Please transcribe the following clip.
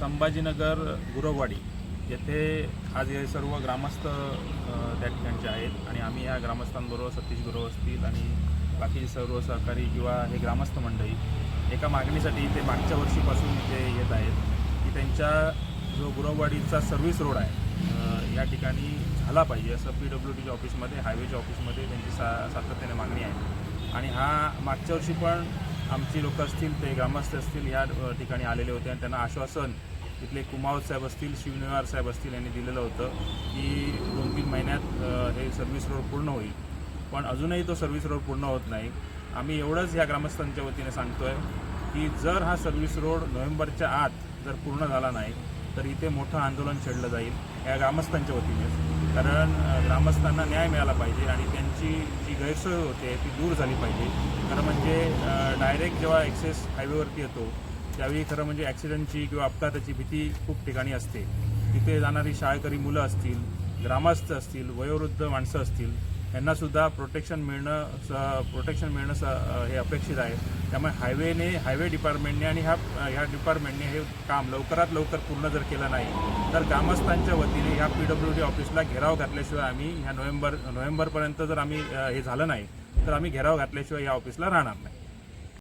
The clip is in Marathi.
संभाजीनगर गुरववाडी येथे आज हे सर्व ग्रामस्थ त्या ठिकाणचे आहेत आणि आम्ही या ग्रामस्थांबरोबर सतीश गुरव असतील आणि बाकी सर्व सहकारी किंवा हे ग्रामस्थ मंडळी एका मागणीसाठी इथे मागच्या वर्षीपासून इथे येत आहेत की त्यांच्या जो गुरववाडीचा सर्व्हिस रोड आहे या ठिकाणी झाला पाहिजे असं पी डब्ल्यू डीच्या ऑफिसमध्ये हायवेच्या ऑफिसमध्ये त्यांची सा सातत्याने मागणी आहे. आणि हा मागच्या वर्षी पण आमची लोक असतील ते ग्रामस्थ असतील या ठिकाणी आलेले होते. आणि त्यांना आश्वासन तिथले कुमावत साहेब असतील शिवनिवार साहेब असतील यांनी दिलेलं होतं की दोन तीन महिन्यात हे सर्व्हिस रोड पूर्ण होईल. पण अजूनही तो सर्व्हिस रोड पूर्ण होत नाही. आम्ही एवढंच ह्या ग्रामस्थांच्या वतीने सांगतो आहे की जर हा सर्व्हिस रोड नोव्हेंबरच्या आत जर पूर्ण झाला नाही तर इथे मोठं आंदोलन छेडलं जाईल. या ग्रामस्थांच्या वतीने कारण ग्रामस्थांना न्याय मिळाला पाहिजे आणि त्यांची जी गैरसोय होते ती दूर झाली पाहिजे. खरं म्हणजे डायरेक्ट जेव्हा एक्सेस हायवेवरती येतो त्यावेळी खरं म्हणजे ॲक्सिडेंटची किंवा अपघाताची भीती खूप ठिकाणी असते. तिथे जाणारी शाळकरी मुलं असतील ग्रामस्थ असतील वयोवृद्ध माणसं असतील यांनासुद्धा प्रोटेक्शन मिळणं स प्रोटेक्शन मिळणं स हे अपेक्षित आहे. त्यामुळे हायवेने हायवे डिपार्टमेंटने आणि ह्या ह्या डिपार्टमेंटने हे काम लवकरात लवकर पूर्ण जर केलं नाही तर ग्रामस्थांच्या वतीने ह्या पी डब्ल्यू डी ऑफिसला घेराव घातल्याशिवाय आम्ही ह्या नोव्हेंबर नोव्हेंबरपर्यंत जर आम्ही हे झालं नाही तर आम्ही घेराव घातल्याशिवाय या ऑफिसला राहणार नाही.